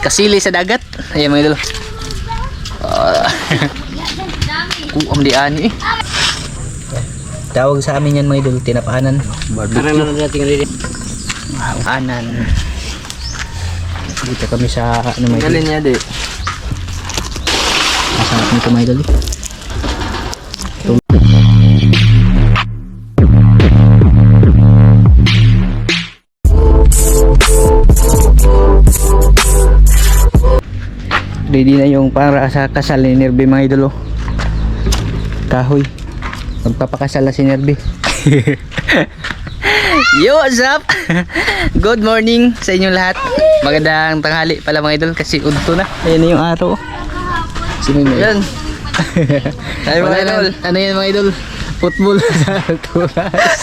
Kasili sa dagat. Ayan mga idol. Uh, Kuam di ani eh. Tawag sa amin yan mga idol, tinapahanan. Parang na natin rin. Anan. Dito kami sa ano mga idol. Galing niya di. Masarap nito mga idol. Ready na yung para sa kasal ni Nerbe mga idol. oh. Kahoy. Magpapakasal na si Nerbe. Yo, what's up? Good morning sa inyong lahat. Magandang tanghali pala mga idol kasi udto na. Ayan na yung araw. Sino na Yan. Ay mga Wala idol. Ano yan mga idol? Football sa alturas.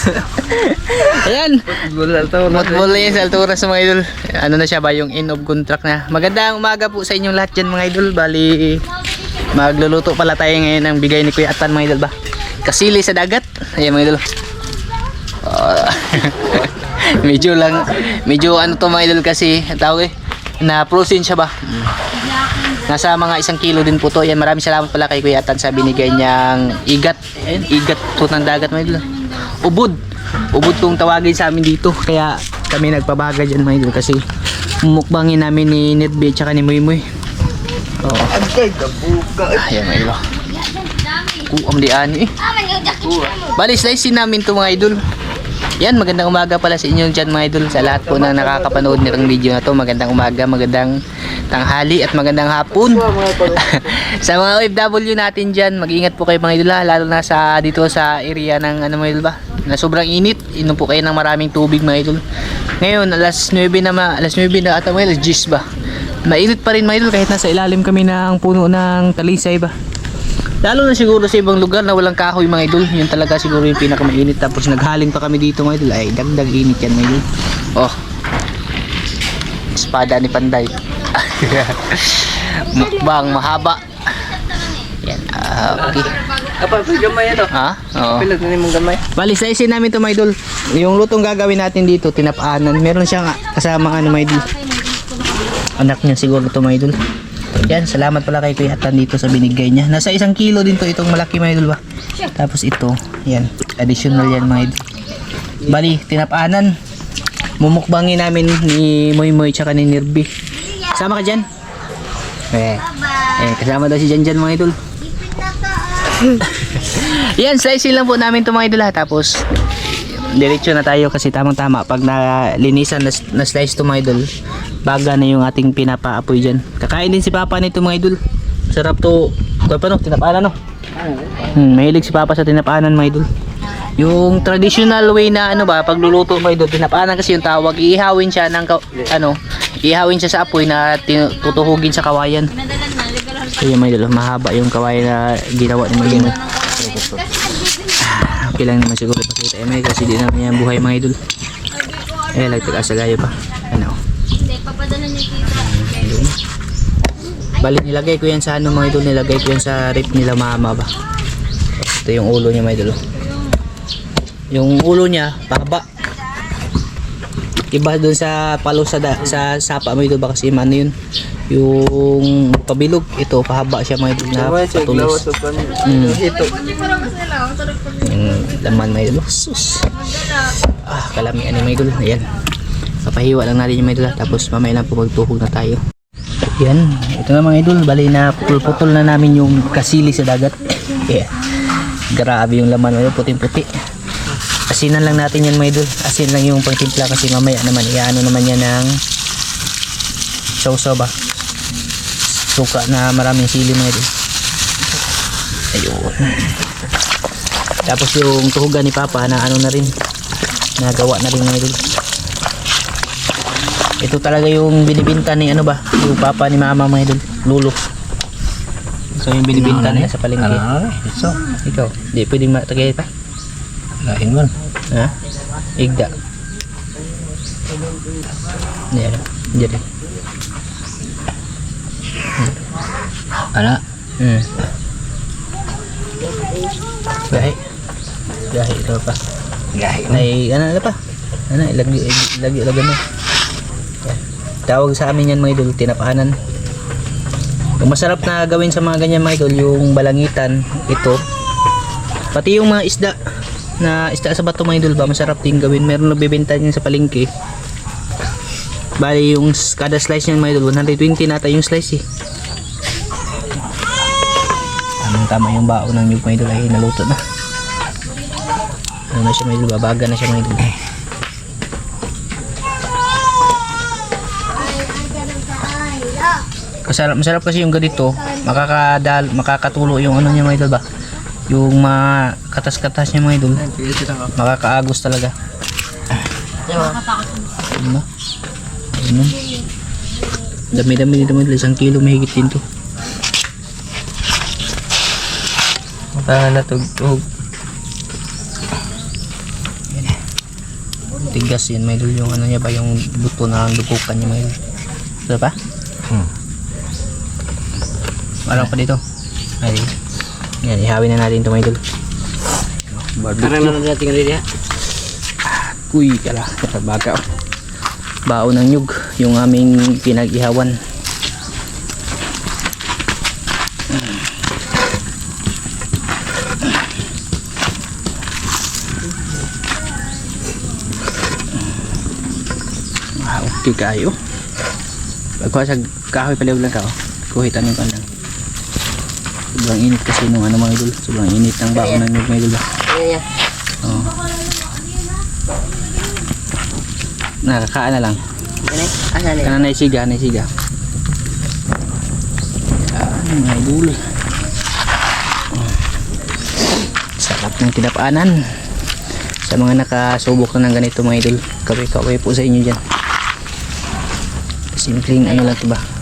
Ayan. Bulal to. Football yan sa alturas mga idol. Ano na siya ba yung end of contract na. Magandang umaga po sa inyong lahat dyan mga idol. Bali, magluluto pala tayo ngayon ng bigay ni Kuya Atan mga idol ba. Kasili sa dagat. Ayan mga idol. Ah, medyo lang, medyo ano to mga idol kasi, tawag eh, na protein siya ba? Nasa mga isang kilo din po to. Yan, maraming salamat pala kay Kuya Atan sa binigay niyang igat. Ayan, igat po ng dagat idol. Ubod. Ubod tong tawagin sa amin dito. Kaya kami nagpabaga dyan mga idol kasi mukbangin namin ni Netbe at ni Muy Muy. Oo. Ayan mga idol. Kuam di ani eh. Bali, slicein namin to mga idol. Yan, magandang umaga pala sa inyo dyan mga idol. Sa lahat po na nakakapanood nitong video na to. Magandang umaga, magandang tanghali at magandang hapon. sa mga OFW natin dyan, mag-ingat po kayo mga idol. Lalo na sa dito sa area ng ano mga idol ba? Na sobrang init. Inom po kayo ng maraming tubig mga idol. Ngayon, alas 9 na ma, alas 9 na ata mga alas 10 ba? Mainit pa rin mga idol kahit nasa ilalim kami ng puno ng talisay ba? Lalo na siguro sa ibang lugar na walang kahoy mga idol. Yun talaga siguro yung pinakamainit. Tapos naghaling pa kami dito mga idol. Ay, dagdag init yan mga idol. Oh. Espada ni Panday. Mukbang mahaba. Yan. ah, okay. Apa, gamay ito. Ha? Oo. Pilag na mong gamay. Bali, sa isin namin to idol. Yung lutong gagawin natin dito, tinapaanan. Meron siyang kasama ano idol. Anak niya siguro to idol. Yan, salamat pala kay Kuya Atan dito sa binigay niya. Nasa isang kilo din to itong malaki idol ba? Tapos ito, yan. Additional yan idol. Bali, tinapaanan. Mumukbangin namin ni Moy Moy tsaka ni Nirbi. Sama ka dyan? Eh, eh kasama daw si Jan Jan mga idol. Yan, slice lang po namin ito mga idol ha. Tapos, diretso na tayo kasi tamang tama. Pag nalinisan na, na slice ito mga idol, baga na yung ating pinapaapoy dyan. Kakain din si Papa nito mga idol. Sarap to. Kaya pa no, tinapaanan no. Hmm, mahilig si Papa sa tinapaanan mga idol. Yung traditional way na ano ba, pagluluto mga idol, tinapaanan kasi yung tawag, iihawin siya ng, ano, iihawin siya sa apoy na tutuhugin sa kawayan. Yung mga idol, mahaba yung kawayan na ginawa ni Magino. Okay lang naman siguro pakita eh, kasi di naman yan buhay mga idol. Eh, lagtag asa gayo pa. Ano? Hindi, papadala niyo tita. Balik nilagay ko yan sa ano mga idol, nilagay ko yan sa rip nila mama ba. Ito yung ulo niya mga idol. Yung ulo niya, pahaba. Iba doon sa palo sa, da, sa sapa mo idol ba kasi ano yun. Yung pabilog, ito pahaba siya mga idol na siya, patulis. Mm. Ito. Yung laman mga idol. Sus. Ah, kalami ano mga idol. Ayan. Papahiwa lang natin yung mga idol. ah. Tapos mamaya lang po magtuhog na tayo. Yan. Ito na mga idol. Bali na putol-putol na namin yung kasili sa dagat. Yeah. Grabe yung laman mga idol. Puting-puti. Asinan lang natin yan mga idol. Asin lang yung pangtimpla kasi mamaya naman iano naman yan ng sausaw ba. Suka na maraming sili mga idol. Ayun. Tapos yung tuhugan ni Papa na ano na rin. Nagawa na rin mga idol. Ito talaga yung binibinta ni ano ba? Yung Papa ni Mama mga idol. Lulo. So yung binibinta nila sa palengke. Ah, so. Ikaw, di pwedeng matagay pa? Lain man. Ha? Igda. Yan. Diyan. Ana. Hmm. Gahi. Gahi ito pa. Gahi. Nay, ano na pa? Ano, ilagi, ilagi, ilagi. Yan. Tawag sa amin yan mga idol, tinapanan. Yung masarap na gawin sa mga ganyan mga idol, yung balangitan, ito. Pati yung mga isda na isda sa bato mga idol ba, masarap din gawin. Meron nagbebenta din sa palengke. Bali yung kada slice niyan mga idol, 120 nata yung slice eh. Tamang tama yung baon ng nyug mga idol naluto na. Ano na siya mga idol, babaga na siya mga idol. Masarap, masarap kasi yung ganito, makakadal, makakatulo yung ano niya mga idol ba? Yung mga katas-katas niya mga idol. Makakaagos talaga. Ano? Ano? Dami-dami dito mga idol, isang kilo mahigit din to. Makahanatugtog. Tigas yan mga idol, yung ano niya ba, yung buto na dukukan niya mga idol. Ito pa? Hmm. Marang pa dito. Ay, yan, ihawin na natin ito mga idol. Karang na natin rin ya. Uy, kala, baga. Bao ng nyug, yung aming pinag-ihawan. Ah, okay kayo. Pagkuha sa kahoy pala lang ka, oh. Kuhitan yung kandang. Sobrang init kasi nung ano mga idol. Sobrang init ng bao ng nyug mga idol ba? Oo. Nakakaan na lang. Kana na isiga, na isiga. Yan, mga idol. Sarap ng tinapaanan. Sa mga nakasubok na ng ganito mga idol, kaway-kaway po sa inyo dyan. Simpleng ano lang ito ba?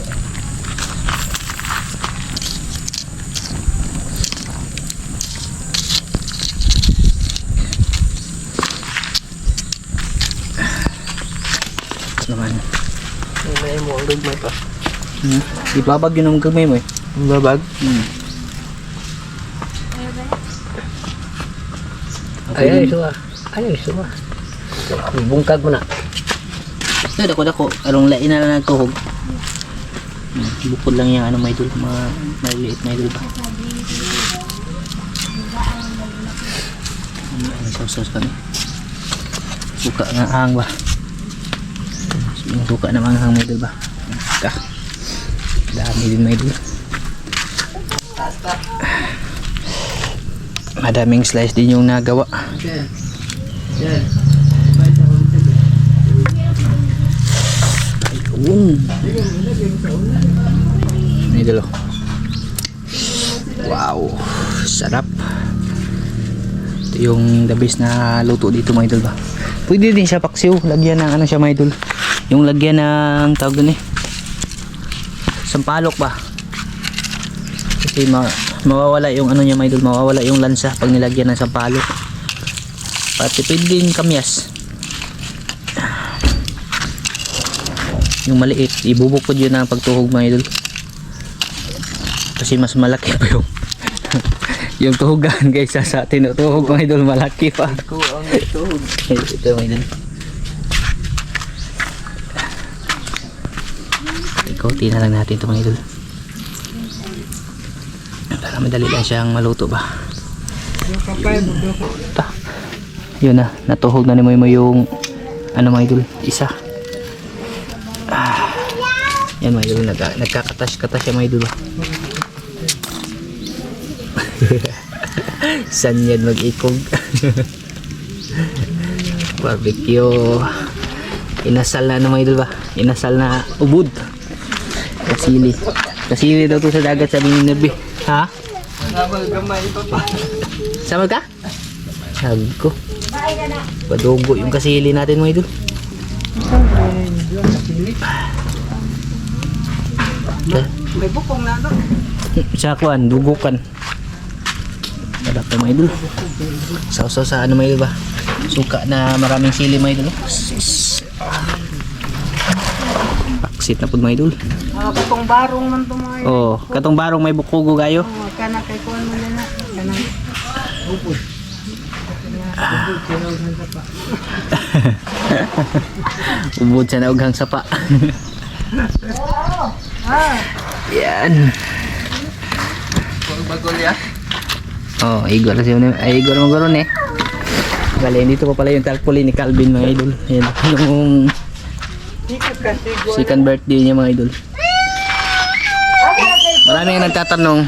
naman. May mo ang gagmay pa. Hmm. Ibabag yun ang gamay mo eh. Babag. Hmm. Ay, ay, suwa. Ay, suwa. Bungkag mo na. Ito, dako dako. Arong lain na lang nagtuhog. Hmm. Bukod lang yung ano may idol. Mga maliliit na idol ba? Hmm, May sausaws kami. Suka nga hang ba? Suka na mga hang idol ba? Ka. Dami din idol. Madaming slice din yung nagawa. Ayun. Ini dulu. Wow, sarap. Ito yung the best na luto dito mga idol ba. Pwede din siya paksiw, lagyan ng ano siya mga idol. Yung lagyan ng tawag dun eh. Sampalok ba? Kasi ma mawawala yung ano niya mga idol, mawawala yung lansa pag nilagyan ng sampalok. Pati pwede din kamyas. yung maliit ibubukod yun ang pagtuhog mga idol kasi mas malaki pa yung yung tuhugan kaysa sa tinutuhog mga idol malaki pa Ko ang tuhog. ito mga idol ikotin na lang natin ito mga idol para madali lang siyang maluto ba Ta. yun na natuhog na ni mo yung ano mga idol isa Ah. Yan mga idol, nagka, nagkakatas-katas siya mga idol ba? San yan mag-ikog? Barbecue. Inasal na ano mga idol ba? Inasal na ubod. Kasili. Kasili daw to sa dagat sabi ni Nabi. Ha? Sabag gamay pa pa. Sama ka? Sabi ko. Padugo yung kasili natin mga idol. May bukong na to. sa kuan dugukan wala pa mga idol sausaw sa ano mga idol ba suka na maraming sili mga idol Sis. Paksit na po mga idol Ah, katong barong man to mga oh katong barong may bukugo gayo oh, kana kay kuan mo na kana ubod sa naughang sapa Yan. Bagol ya. Oh, Igor kasi yun. Ay, Igor mo gano'n eh. Bale, dito pa pala yung tarpaulin ni Calvin mga idol. Yan. Yung. Second birthday niya mga idol. Marami nga nagtatanong,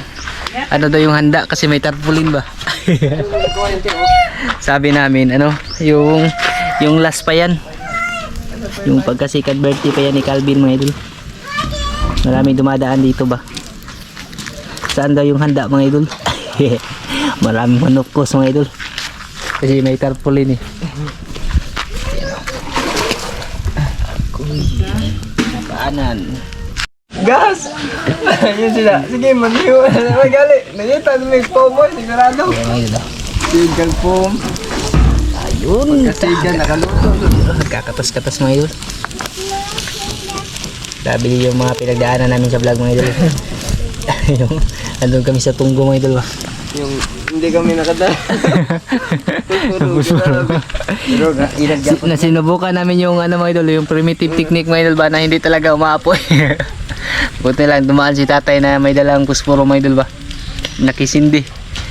ano daw yung handa kasi may tarpaulin ba? Sabi namin, ano, yung yung last pa yan. Yung pagka second birthday pa yan ni Calvin mga idol. Maraming dumadaan dito ba? Saan daw yung handa mga idol? Maraming manupos mga idol. Kasi may tarpaulin eh. Paanan. Gas! Yun sila. Sige, maniyo. Magali. Nangita, may pomo. Sigurado. Ayan mga idol. oh. Sigal pom. Ayun. Kasigan, nakaluto. Kakatas-katas mga idol. Sabi yung mga pinagdaanan namin sa vlog mga idol. yung andun kami sa tunggo mga idol. ba? Yung hindi kami nakadala. Puspuro. Pero na, ilagyan Si- na sinubukan namin yung ano mga idol, yung primitive technique mga idol ba na hindi talaga umaapoy. Buti lang dumaan si tatay na may dalang puspuro mga idol ba. Nakisindi.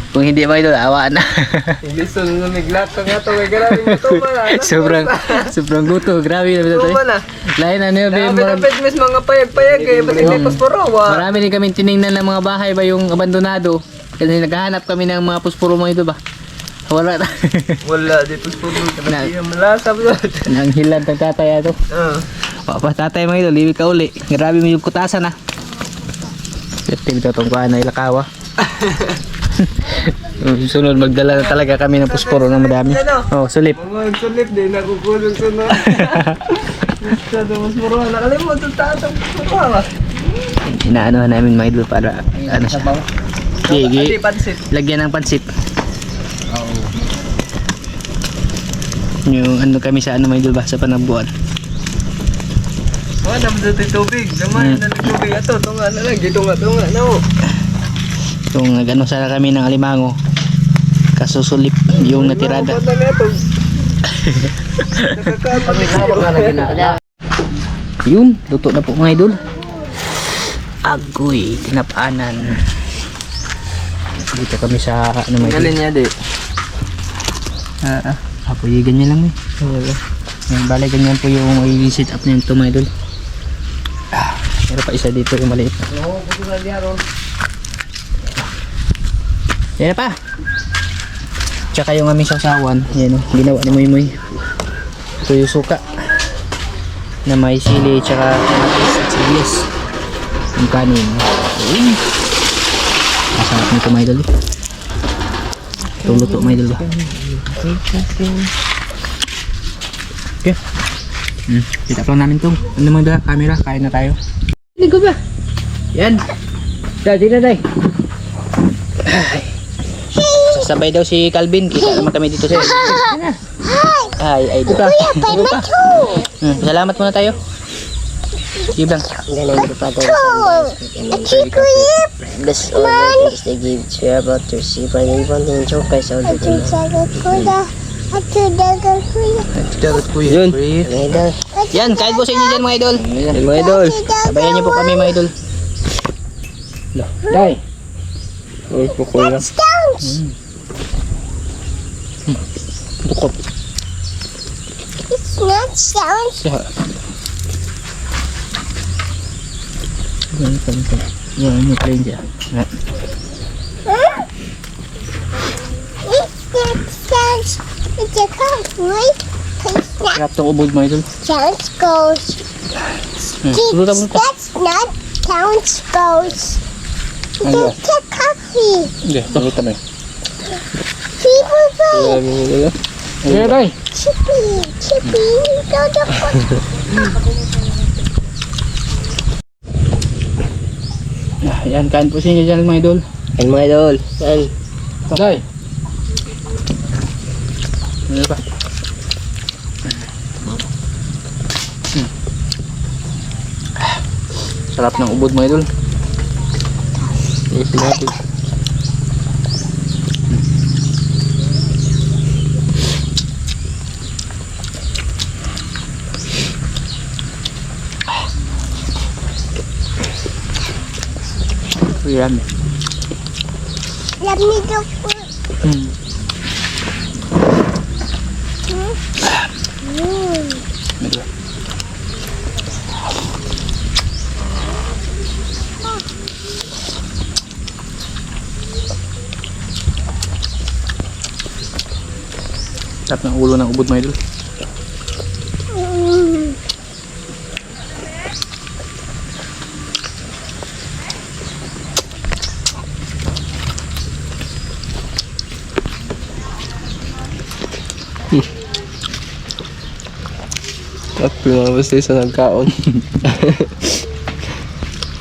Kung hindi mga idol, awa na. Hindi sun na miglato nga to. May grabe mo to ba na? sobrang sobrang guto, grabe na Ito tatay. ba na? Lain ano yun, Grabe mga- na petmis mga payag-payag eh. Ba't hindi pasporo? Wa. Marami din kami tiningnan ng mga bahay ba yung abandonado. Kasi naghahanap kami ng mga puspuro mga ito ba. Wala na. Wala, di. Na- Hindi yung malasap yun. Nang hilan ng tatay ato. Ah. Papa tatay mga ito, liwi ka uli. Grabe mo yung kutasan na. Pwede ito itong kuha na ilakawa. Sunod magdala na talaga kami ng puspuro ng madami. Oh, sulip. Mga nagsulip din, nakukulong sunod. Sa pasporo. Nakalimutan tatang pasporo ba? Inaanohan namin mga idol para ano siya. Gigi. pansit. Lagyan ng pansit. Yung ano kami sa ano idol ba sa panabuan. Wala naman dito tubig. Naman na nagtubig ato. Ito nga na lang. Dito nga, ito nga. No. Yung nagano sana kami ng alimango. Kasusulip yung natirada. Ano na ito? Yun, luto na po mga idol. Agoy, tinapanan. Dito kami sa ano idol. Galing niya di. Ah, ah. Apoy, ganyan lang eh. Yan, bale, ganyan po yung i-sit up na yung mga idol. Ah, meron pa isa dito yung maliit. Yan na pa. Tsaka yung aming sasawan, yan o, ginawa ni Muy Muy. Ito yung suka. Na may sili, tsaka at sibuyas. Yung kanin. Uy. Masarap nito mga idol. Ito luto mga idol ba? Okay. Hmm, kita lang namin tong. Ano mga camera, kain na tayo. Ligo ba? Yan. Dadi na day. Sasabay daw si Calvin. Kita naman kami dito sa Ay, ay, dito. Kuya, pa. Hmm, salamat muna tayo. Sige lang. This order is they give to about to see by the thing joke guys all the time. Yun. Idol. Yan, kain po sa inyo dyan mga idol. Yan mga idol. Sabayan niyo po kami mga idol. Day. Uy, pukul na. Bukop. It's not sounds. Siya. Yan, yan, yung plain siya. Yan. It's not sounds. It's a cough, right? Sarap tong ubod mga idol. sounds goes. Mo. That's not sounds goes. It's a coffee. Hindi, luto mo. People idol. Sige, tay. Chippy, chippy, dodo. Ah, Yan, kain po sa inyo dyan mga idol. Yan mga idol. Yan. Day. Ano pa? Hmm. Ah, Sarap ng ubod mga idol. Ipin natin. Yan. Let me go for Hmm. mm. Medyo. Tap ng ulo ng ubod mga idol. Mm. At lumabas tayo sa nagkaon.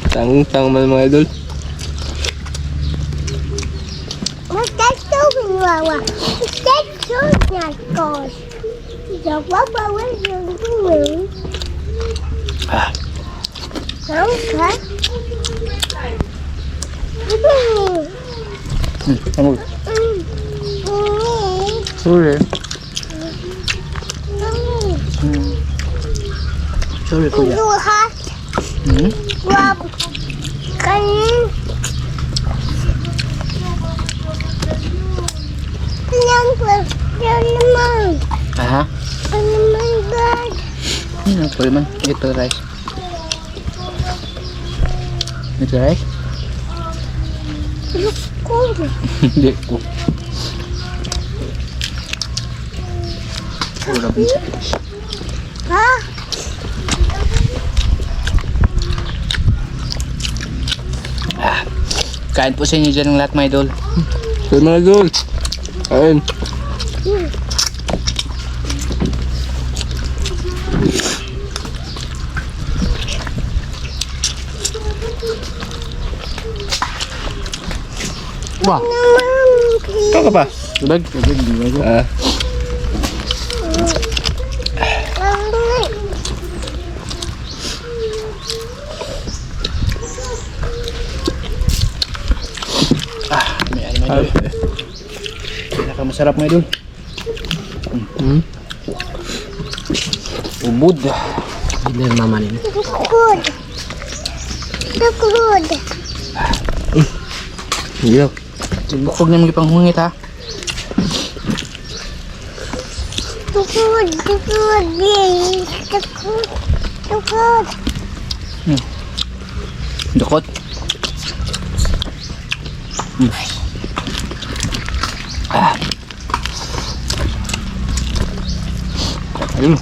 Tangtang man mga idol. What's that doing, Wawa? What's that doing, that goes? The Wawa, what are you doing? Ah. Okay. Hmm, ano? Mm. Sorry. Mm. Hmm. Sorry kuya. You hot, Hmm? Rob. Kanin. Lang po. Naman. Aha. Ano naman bad? Hmm, ako man. Ito rice. Ito rice? Hindi ko. Ulam. Ha? Kain po sa inyo dyan ng lahat mga idol. So mga idol. Ayun. Wah, Naman, please. Kaka pa. tubig. Tubig, di ba? Ah. Naman. May ano mga idol. Pinakamasarap mga idol. Hmm. Ubod. Hindi na mamanin. Look good. Good. Iyo. Bukog na mga panghungit ha. Please. Look good. Look good. Dukot. Mm. Ayun.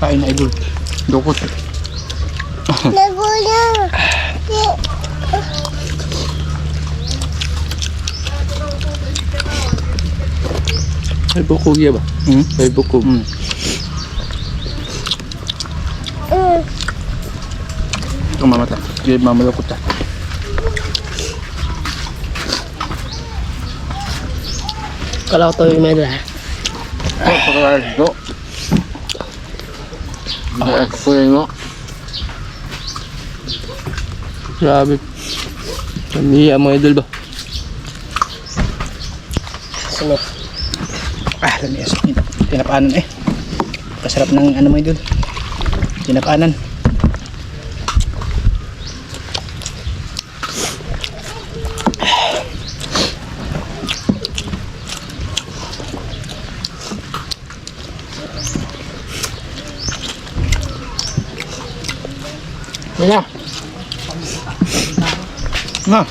Kain na idol. Dukot. Look good. Ay bukog ya ba? Hmm? Ay bukog. Hmm. Mm. Ito mamata. Hindi mamalakot ta. Kalau to yung may dala. Oh, pagkakalas ito. Ah, kulay mo. Grabe. Kamiya mga idol ba? Sunod. Ah, lamias. Tinapanan eh. Kasarap ng ano mo idol. Tinapanan. Na.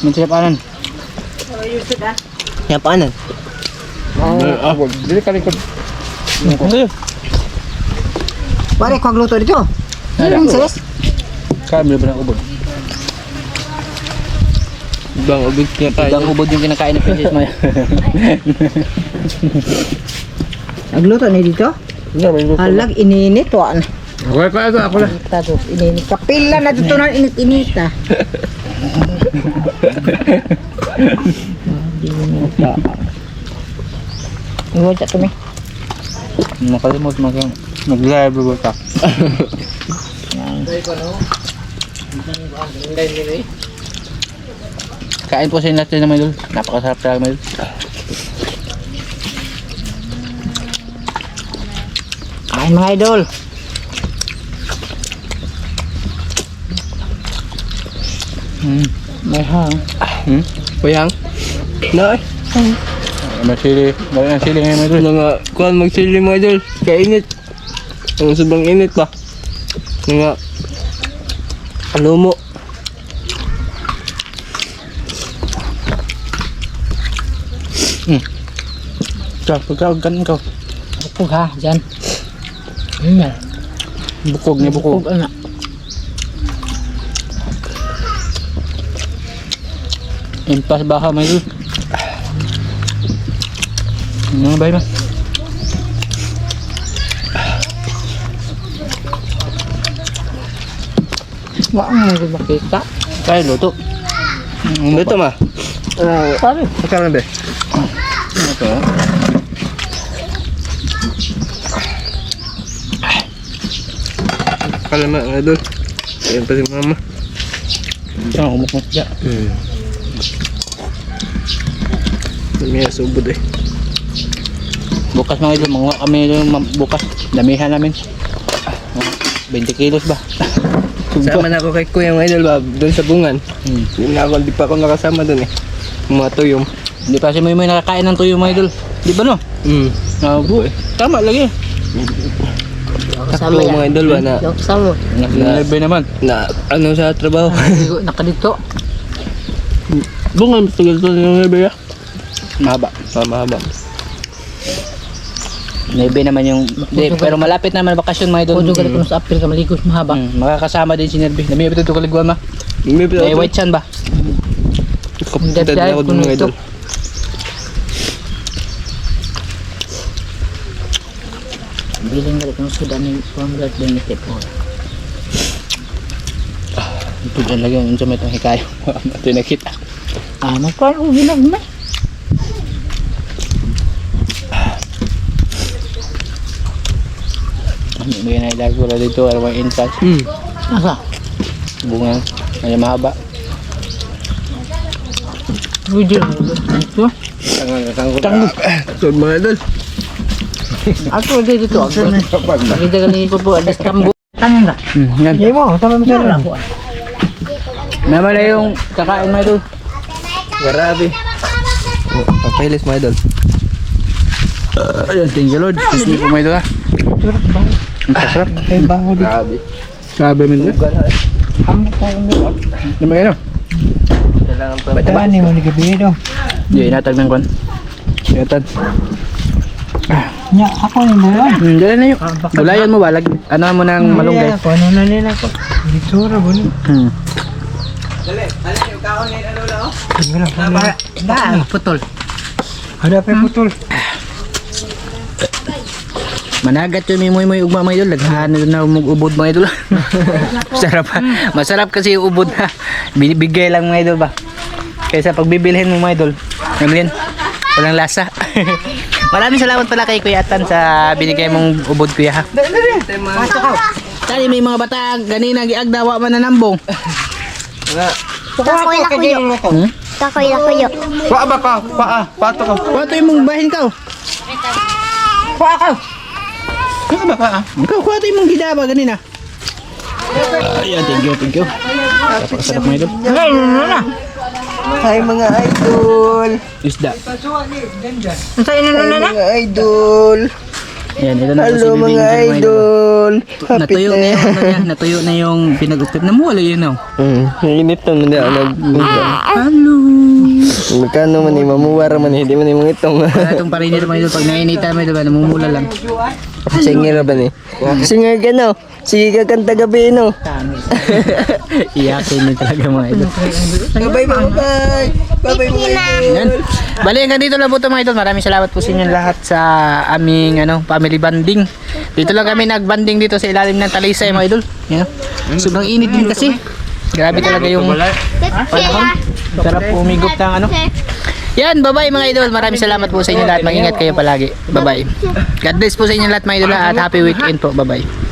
Tinapanan. Yan paanan. Ah, dili ka likod. Ano? Pare, kung luto dito. Yung sis. Kami ba ng ubod? Bang ubig niya tayo. Ibang ubod yung kinakain ng princess mo. Nagluto ni dito. Halag ininit wa na. Ako ako ako ako lang. Tato, ininit. Kapila na dito na init-inita. Iwan sa kami. Nakalimot mag mag-live ba ka? Kain po sa inyo natin naman idol. Napakasarap talaga mga idol. Kain mga idol. Hmm. May hang. Hmm? Kuyang? Na, May sili. Balik ang sili ngayon mga idol. Ano nga, kuhan magsili mga idol. Kainit. Ang sobrang init pa. Ano nga, ano mo? Ikaw, pagkawag ka ikaw. Bukog ha, dyan. Ano yan? Bukog niya bukog. Bukog ano? Impas baka mga idol. Ano ba yun? Wala mo nang makita. Kaya luto. Ito ma. Ah, Pare. Magkano ba? Ito. Kala ma, mga idol. Ayan pa si mama. Ito ang umukmuk dyan. Hmm. May subod eh. Bukas mga idol, mga kami idol, bukas. Damihan namin. Mga 20 kilos ba? Sama na ako kay kuya mga idol ba, doon sa bungan. Hmm. Hindi na ako, di pa ako nakasama doon eh. Mga tuyong. Hindi pa si Moy Moy nakakain ng tuyo mga idol. Di ba no? Hmm. Nabu eh. Tama lagi. Takbo mga idol ba na, kasama. Nakalabay naman. na ano sa trabaho. Naligo na ka dito. Bungan, tagal to yung nebe ya. Mahaba. Mahaba. Nebe naman yung... Di, pero malapit naman bakasyon mga idol. Kudo ka dito sa apil ka maligos mahaba. Hmm, makakasama din si Nerby. Dami ito ito kaliguan ma. May pila Eh, white chan ba? Kaputad na ako doon mga idol. Biling ka dito sudan ni Panggat Benitip. Ito dyan lagi yung sa may itong hikayo. Ito yung nakita. Ah, magkuhan ko bilang na. May nailag ko na dito. Mga insights. Hmm. Asa? Bunga. Ano mahaba. Video mo dito. Tanggo. So mga idol. Ako dito dito. Ako na. Kita ka ni po alas tambo. Tangan ka. Hmm, yan. Hindi mo, sama mo sa ako. Naman na yung kakain mga idol. Grabe. Papilis mga idol. Ayun, thank you Lord. Sige po mga idol ha. Ang sarap. Ay bango dito. Grabe. Sabi mo nila. Amo ko mo. Ano? Kailangan pa. Bataan ni mo ni gabi do. Hindi, inatag ng kwan. Inatag. Nya ako ni mo yan. Hmm, dala na yun. Gulayan mo ba? Lag, ano mo ng malunggay? Ano na nila ko. Dito ra bo ni. Hmm. Dali, dali yung kaon ni ano na oh. Da, Putol. ada pa putol. Managat yun may muy ugma mga idol. Laghan na na umubod mga idol. Masarap ha. Masarap kasi yung ubod ha. Binibigay lang mga idol ba. Kaysa pag bibilhin mo mga idol. Ano yan? Walang lasa. Maraming salamat pala kay Kuya Atan sa binigay mong ubod kuya ha. Tali may mga bata ganina giagdawa man na nambong. Kakoy la kuyo. Hmm? Kakoy la kuyo. Paa ba ka? Paa. Pato ka. Pato yung mong bahin ka. Kuha ka. Kuha ba ka? Ikaw kuha yung mong gidaba ganina. Ayan, thank you, thank you. Napakasarap mga idol. Hi mga idol. Isda. Sa ino na na. Mga idol. Ayan, ito na Hello mga idol. Happy Natuyo na yung, ano niya, natuyo na yung pinag-upit. Namuwala yun, oh. Hmm, init to hindi ako nag Hello. Magkano man eh, mamuwara man eh, hindi man eh mga itong. Wala itong parinir mga idol. Pag nainitan mo, diba, namumula lang. Singer ba ni? Singer ka no? Sige ka kanta gabi no? Iyakin niyo talaga mga idol. Bye bye bye bye. Bye bye mga idol. Yan. Bali, hanggang dito lang po ito mga idol. Maraming salamat po sa inyo lahat sa aming ano, family banding. Dito lang kami nag-banding dito sa ilalim ng talisay mga idol. Yan. Sobrang init din kasi. Grabe talaga yung panahon. Sarap umigop ng ano. Yan, bye-bye mga idol. Maraming salamat po sa inyo lahat. Mag-ingat kayo palagi. Bye-bye. God bless po sa inyo lahat mga idol at happy weekend po. Bye-bye.